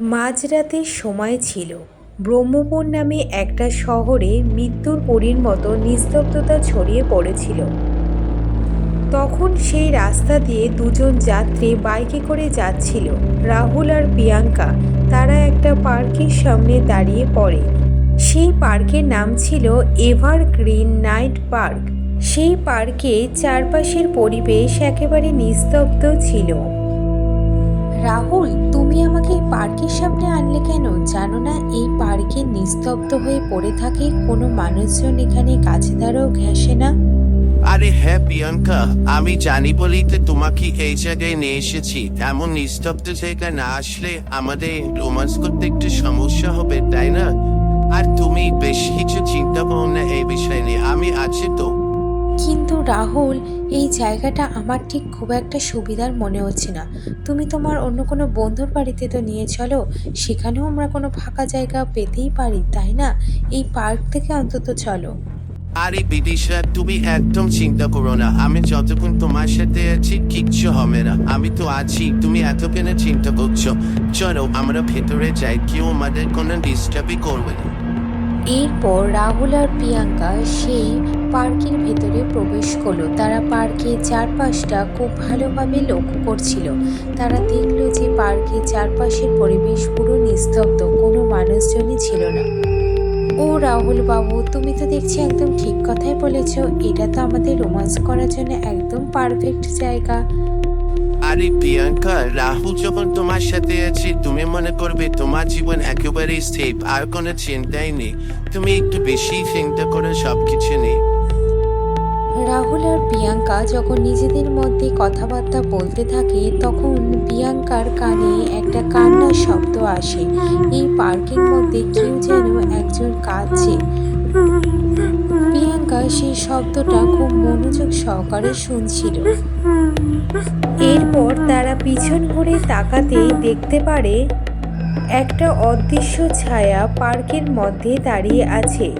মাঝরাতের সময় ছিল। ব্রহ্মপুর নামে একটা শহরে মৃত্যুর পরীর মতো নিস্তব্ধতা ছড়িয়ে পড়েছিল। তখন সেই রাস্তা দিয়ে দুজন যাত্রী বাইকে করে যাচ্ছিল। রাহুল আর প্রিয়াঙ্কা। তারা একটা পার্কের সামনে দাঁড়িয়ে পড়ে। সেই পার্কের নাম ছিল এভারগ্রিন নাইট পার্ক। সেই পার্কে চারপাশের পরিবেশ একেবারে নিস্তব্ধ ছিল। রাহুল, তুমি আমাকে এই পার্কের সামনে আনলে কেন? জানো না, এই পার্কে নিস্তব্ধ হয়ে পড়ে থাকে কোনো মানুষজন এখানে কাছে দ্বারাও ঘেঁষে না? আরে হ্যাঁ প্রিয়াঙ্কা, আমি জানি বলেই তো তোমাকে এই জায়গায় নিয়ে এসেছি। এমন নিস্তব্ধ জায়গা না আসলে আমাদের রোমান্স করতে একটু সমস্যা হবে, তাই না? আর তুমি বেশ কিছু চিন্তা ভাবনা এই বিষয় নিয়ে। আমি আছি তো। কিন্তু রাহুল, এই জায়গাটা আমার ঠিক খুব একটা সুবিধার মনে হচ্ছে না। তুমি তোমার অন্য কোনো বন্ধুর বাড়িতে তো নিয়ে চলো, সেখানেও আমরা কোনো ফাঁকা জায়গা পেতেই পারি, তাই না? এই পার্ক থেকে অন্তত চলো। আরে বিদিশা তুমি একদম চিন্তা করো না। আমি যতক্ষণ তোমার সাথে আছি, কিচ্ছু হবে না। আমি তো আছি, তুমি এত কেন চিন্তা করছ? চলো, আমরা ভেতরে যাই, কেউ আমাদের কোনো ডিস্টার্বই করবে না। এরপর রাহুল আর প্রিয়াঙ্কা সেই পার্কের ভেতরে প্রবেশ করল। তারা পার্কের চারপাশটা খুব ভালোভাবে লক্ষ্য করছিল। তারা দেখল যে পার্কের চারপাশের পরিবেশ পুরো নিস্তব্ধ, কোনো মানুষজনই ছিল না। ও রাহুল বাবু, তুমি তো দেখছি একদম ঠিক কথাই বলেছ। এটা তো আমাদের রোমান্স করার জন্য একদম পারফেক্ট জায়গা। আরে প্রিয়াঙ্কা, রাহুল যখন তোমার সাথে আছে, তুমি মনে করবে তোমার জীবন একেবারেই সেফ আর কোনো চিন্তাই নেই। তুমি একটু বেশি চিন্তা করে সবকিছু নেই। রাহুল আর প্রিয়াঙ্কা যখন নিজেদের মধ্যে কথাবার্তা বলতে থাকে, তখন প্রিয়াঙ্কার কানে একটা কান্নার শব্দ আসে। এই পার্কের মধ্যে কেউ যেন একজন কাঁদছে। প্রিয়াঙ্কা সেই শব্দটা খুব মনোযোগ সহকারে শুনছিল। এরপর তারা পিছন ঘুরে তাকাতেই দেখতে পারে একটা অদৃশ্য ছায়া পার্কের মধ্যে দাঁড়িয়ে আছে।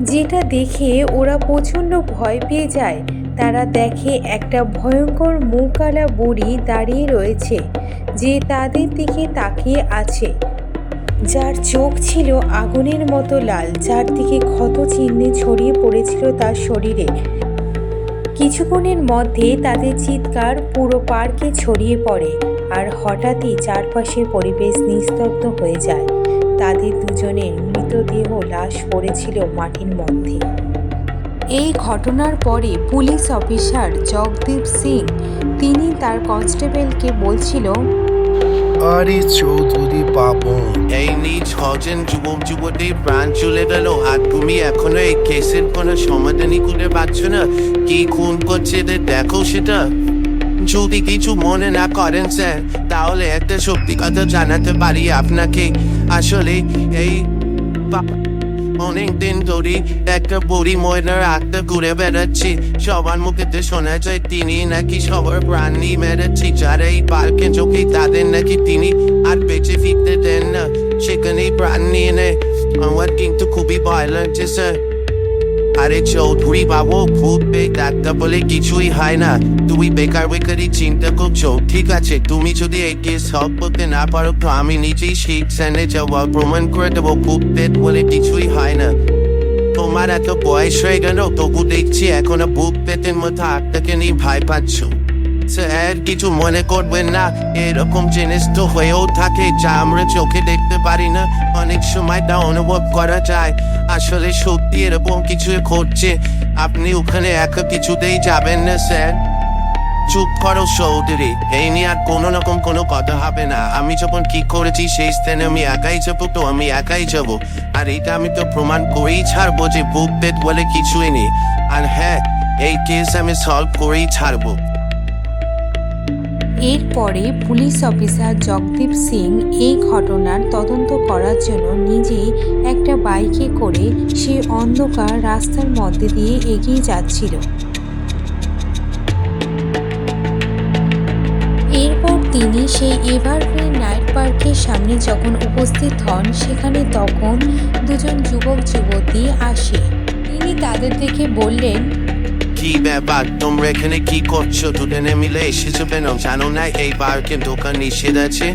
যেটা দেখে ওরা প্রচণ্ড ভয় পেয়ে যায়। তারা দেখে একটা ভয়ঙ্কর মুখওয়ালা বুড়ি দাঁড়িয়ে রয়েছে, যে তাদের দিকে তাকিয়ে আছে। যার চোখ ছিল আগুনের মতো লাল যার দিকে ক্ষত চিহ্নে ছড়িয়ে পড়েছিল তার শরীরে। কিছুক্ষণের মধ্যে তাদের চিৎকার পুরো পার্কে ছড়িয়ে পড়ে আর হঠাৎই চারপাশের পরিবেশ নিস্তব্ধ হয়ে যায়। তাদের দুজনের মৃতদেহ লাশ পড়েছিল মাটির মধ্যে। এই ঘটনার পরে পুলিশ অফিসার জগদীপ সিং, তিনি তার কনস্টেবলকে বলছিল আরে চৌধুরী বাবু এই নিজ ছজন যুবক যুবতী প্রাণ চলে গেল আর তুমি এখনও এই কেসের কোনো সমাধানই করে পাচ্ছ না। কি খুন করছে এদের দেখো সেটা। যদি কিছু মনে না করেন স্যার, তাহলে একটা সত্যি কথা জানাতে পারি আপনাকে। আসলে এই অনেক দিন ধরি একটা বুড়ি ময়নার আত্মা ঘুরে বেড়াচ্ছি। সবার মুখেতে শোনা যায়, তিনি নাকি সবার প্রাণী মেরেছি। যারা এই পার্কে চোখে তাদের নাকি তিনি আর বেঁচে ফিরতে দেন না, সেখানেই প্রাণ নিয়ে নেয়। আমার কিন্তু খুবই ভয় লাগছে, স্যার। আরে চৌধুরী বাবু ভূত পেয়ে ডাক্তার বলে কিছুই হয় না তুমি বেকার বেকারই চিন্তা করছ ঠিক আছে তুমি যদি একে সব করতে না পারো তো আমি নিজেই সেই স্যান্ডে যাওয়া ভ্রমণ করে দেবো ভূত পেট বলে কিছুই হয় না তোমার এত বয়স হয়ে গেল তবু দেখছি এখনও ভূত পেটের মতো আটটাকে নিয়ে ভাই পাচ্ছ স্যার কিছু মনে করবেন না এরকম জিনিস তো হয়েও থাকে যা আমরা চোখে দেখতে পারি না অনেক সময় তা অনুভব করা যায় আসলে সত্যি এরকম কিছু ঘটছে আপনি ওখানে একা কিছুতেই যাবেন না স্যার চুপ করো চৌধুরী এই নিয়ে আর কোনো রকম কোনো কথা হবে না আমি যখন কি করেছি সেই স্থানে আমি একাই যাব তো আমি একাই যাব আর এটা আমি তো প্রমাণ করেই ছাড়বো যে বুক পেট বলে কিছুই নেই আর হ্যাঁ এই কেস আমি সলভ করেই ছাড়বো এরপরে পুলিশ অফিসার জগদীপ সিং এই ঘটনার তদন্ত করার জন্য নিজেই একটা বাইকে করে সে অন্ধকার রাস্তার মধ্যে দিয়ে এগিয়ে যাচ্ছিল। এরপর তিনি সেই এভারগ্রিন নাইট পার্কের সামনে যখন উপস্থিত হন, সেখানে তখন দুজন যুবক যুবতী আসে। তিনি তাদের দেখে বললেন তোমরা এখানে কি করছ? দুজনে মিলে এসেছ কেন? জানো না এই পার্কে দোকান নিষেধ আছে।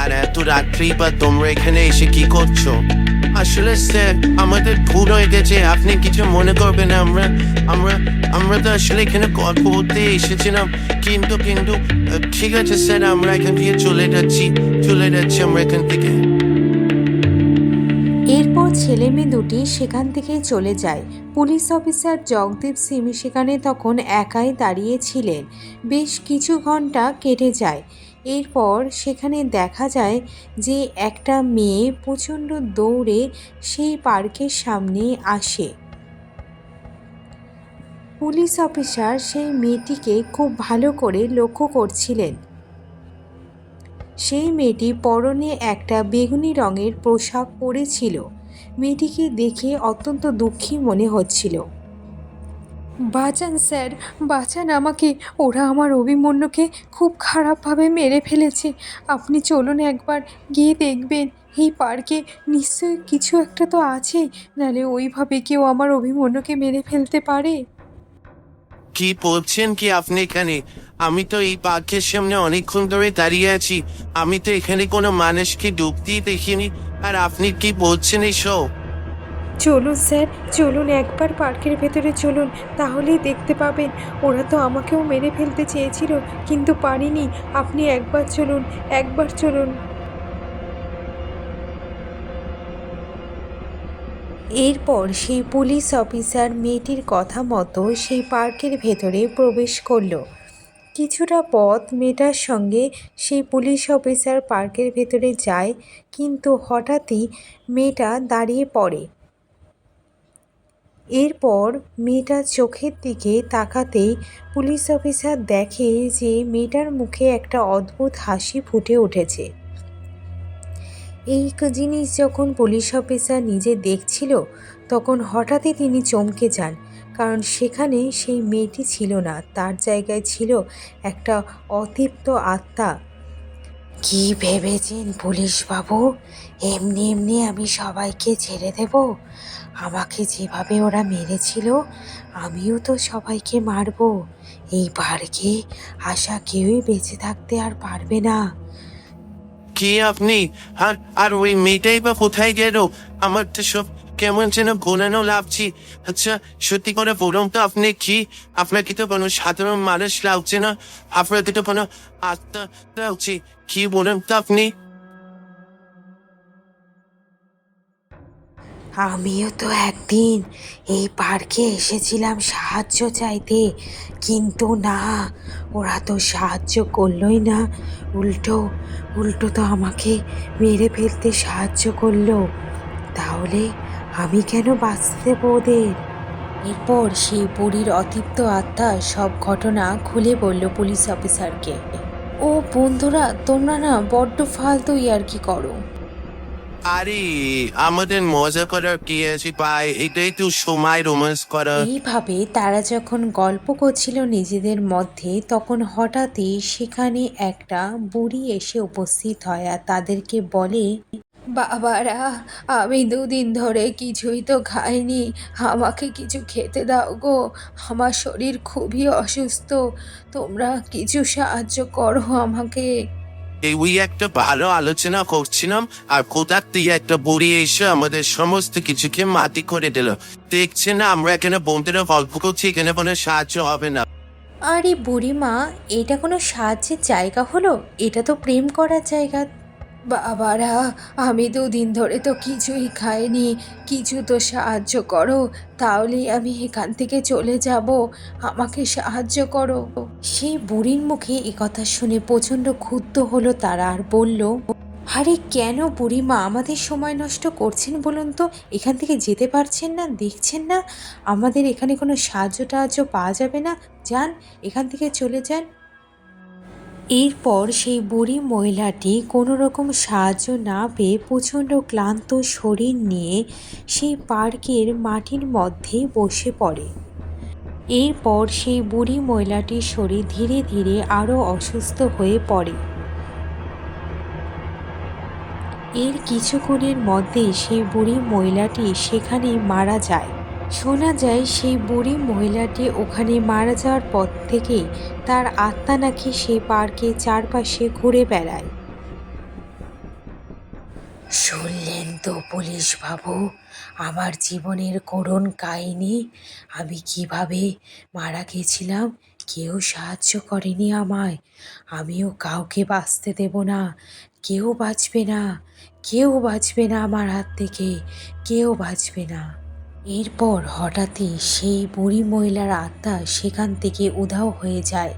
আর এত রাত্রি বা তোমরা এখানে এসে কি করছ? আসলে স্যার, আমাদের ভুল হয়ে গেছে। আপনি কিছু মনে করবেন আমরা আমরা আমরা তো আসলে এখানে গল্প করতে এসেছিলাম। কিন্তু কিন্তু ঠিক আছে স্যার, আমরা এখান থেকে চলে যাচ্ছি। চলে যাচ্ছি আমরা এখান থেকে। ছেলে মেয়ে দুটি সেখান থেকে চলে যায়। পুলিশ অফিসার জগদীপ সিং সেখানে তখন একাই দাঁড়িয়ে ছিলেন। বেশ কিছু ঘণ্টা কেটে যায়। এরপর সেখানে দেখা যায় যে একটা মেয়ে প্রচণ্ড দৌড়ে সেই পার্কের সামনে আসে। পুলিশ অফিসার সেই মেয়েটিকে খুব ভালো করে লক্ষ্য করছিলেন। সেই মেয়েটি পরনে একটা বেগুনি রঙের পোশাক পরেছিল। মেয়েটিকে দেখে অত্যন্ত দুঃখী মনে হচ্ছিল। বাঁচান স্যার, বাঁচান আমাকে। ওরা আমার অভিমন্যুকে খুব খারাপভাবে মেরে ফেলেছে। আপনি চলুন একবার গিয়ে দেখবেন। এই পার্কে নিশ্চয়ই কিছু একটা তো আছেই নাহলে ওইভাবে কেউ আমার অভিমন্যুকে মেরে ফেলতে পারে। কি বলছেন কি আপনি এখানে? আমি তো এই পার্কের সামনে অনেকক্ষণ ধরে দাঁড়িয়ে আছি। আমি তো এখানে কোনো মানুষকে ডুব ডুবতেই দেখিনি। আর আপনি কি বলছেন এইসব? চলুন স্যার চলুন একবার পার্কের ভেতরে চলুন তাহলেই দেখতে পাবেন। ওরা তো আমাকেও মেরে ফেলতে চেয়েছিল কিন্তু পারিনি। আপনি একবার চলুন একবার চলুন। এরপর সেই পুলিশ অফিসার মেয়েটির কথা মতো সেই পার্কের ভেতরে প্রবেশ করল। কিছুটা পথ মেয়েটার সঙ্গে সেই পুলিশ অফিসার পার্কের ভেতরে যায়, কিন্তু হঠাৎই মেয়েটা দাঁড়িয়ে পড়ে। এরপর মেয়েটার চোখের দিকে তাকাতেই পুলিশ অফিসার দেখে যে মেয়েটার মুখে একটা অদ্ভুত হাসি ফুটে উঠেছে। এই জিনিস যখন পুলিশ অফিসার নিজে দেখছিল, তখন হঠাৎই তিনি চমকে যান। কারণ সেখানে সেই মেয়েটি ছিল না। তার জায়গায় ছিল একটা অতৃপ্ত আত্মা। কি ভেবেছেন পুলিশ বাবু এমনি এমনি আমি সবাইকে ছেড়ে দেব? আমাকে যেভাবে ওরা মেরেছিল আমিও তো সবাইকে মারবো। এই পার্কে আশা কেউই বেঁচে থাকতে আর পারবে না। কি আপনি? আর আর ওই মেয়েটাই বা কোথায় গেল? আমার তো সব কেমন যেন গোলানো লাগছি। আচ্ছা সত্যি করে বলুন তো আপনি কি? আপনাকে তো কোনো সাধারণ মানুষ লাগছে না। আপনাকে তো কোনো আত্মা লাগছে। কি বলুন তো আপনি? আমিও তো একদিন এই পার্কে এসেছিলাম সাহায্য চাইতে। কিন্তু না, ওরা তো সাহায্য করলোই না। উল্টো উল্টো তো আমাকে মেরে ফেলতে সাহায্য করল। তাহলে আমি কেন বাঁচতে দেবো ওদের এরপর সেই বুড়ির অতৃপ্ত আত্মা সব ঘটনা খুলে বলল পুলিশ অফিসারকে। ও বন্ধুরা তোমরা না বড্ড ফালতু ইয়ার্কি করো। আরে আমাদের মজা করার কি আছে ভাই? এটাই তো সময় রোমান্স করা। এইভাবে তারা যখন গল্প করছিল নিজেদের মধ্যে তখন হঠাৎই সেখানে একটা বুড়ি এসে উপস্থিত হয় আর তাদেরকে বলে বাবারা আমি দুদিন ধরে কিছুই তো খাইনি। আমাকে কিছু খেতে দাও গো। আমার শরীর খুবই অসুস্থ। তোমরা কিছু সাহায্য করো আমাকে। এই ওই একটা ভালো আলোচনা করছিলাম আর কোথার দিয়ে একটা বুড়ি এসে আমাদের সমস্ত কিছুকে মাটি করে দিল। দেখছে না আমরা এখানে বন্ধুরা গল্প করছি এখানে কোনো সাহায্য হবে না। আরে বুড়িমা এটা কোনো সাহায্যের জায়গা হলো? এটা তো প্রেম করার জায়গা। বাবারা, আমি দুদিন ধরে তো কিছুই খাইনি। কিছু তো সাহায্য করো, তাহলেই আমি এখান থেকে চলে যাব। আমাকে সাহায্য করো। সেই বুড়ির মুখে কথা শুনে প্রচণ্ড ক্ষুব্ধ হলো তারা আর বলল, আরে কেন বুড়িমা, আমাদের সময় নষ্ট করছেন বলুন তো? এখান থেকে যেতে পারছেন না, দেখছেন না? আমাদের এখানে কোনো সাহায্য টাহায্য পাওয়া যাবে না। যান, এখান থেকে চলে যান। এরপর সেই বুড়ি মহিলাটি কোনো রকম সাহায্য না পেয়ে প্রচণ্ড ক্লান্ত শরীর নিয়ে সেই পার্কের মাটির মধ্যে বসে পড়ে। এরপর সেই বুড়ি মহিলাটির শরীর ধীরে ধীরে আরও অসুস্থ হয়ে পড়ে। এর কিছুক্ষণের মধ্যে সেই বুড়ি মহিলাটি সেখানে মারা যায়। শোনা যায় সেই বুড়ি মহিলাটি ওখানে মারা যাওয়ার পর থেকে তার আত্মা নাকি সেই পার্কে চারপাশে ঘুরে বেড়ায়। শুনলেন তো পুলিশ বাবু আমার জীবনের করুণ কাহিনী। আমি কীভাবে মারা গেছিলাম, কেউ সাহায্য করেনি আমায়। আমিও কাউকে বাঁচতে দেব না, কেউ বাঁচবে না, কেউ বাঁচবে না আমার হাত থেকে, কেউ বাঁচবে না। এরপর হঠাৎই সেই বুড়ি মহিলার আত্মা সেখান থেকে উধাও হয়ে যায়।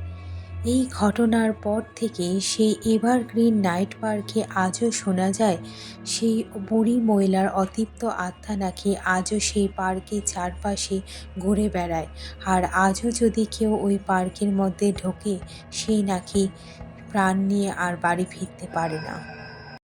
এই ঘটনার পর থেকে সেই এভারগ্রিন নাইট পার্কে আজও শোনা যায়, সেই বুড়ি মহিলার অতৃপ্ত আত্মা নাকি আজও সেই পার্কের চারপাশে ঘুরে বেড়ায়। আর আজও যদি কেউ ওই পার্কের মধ্যে ঢোকে, সেই নাকি প্রাণ নিয়ে আর বাড়ি ফিরতে পারে না।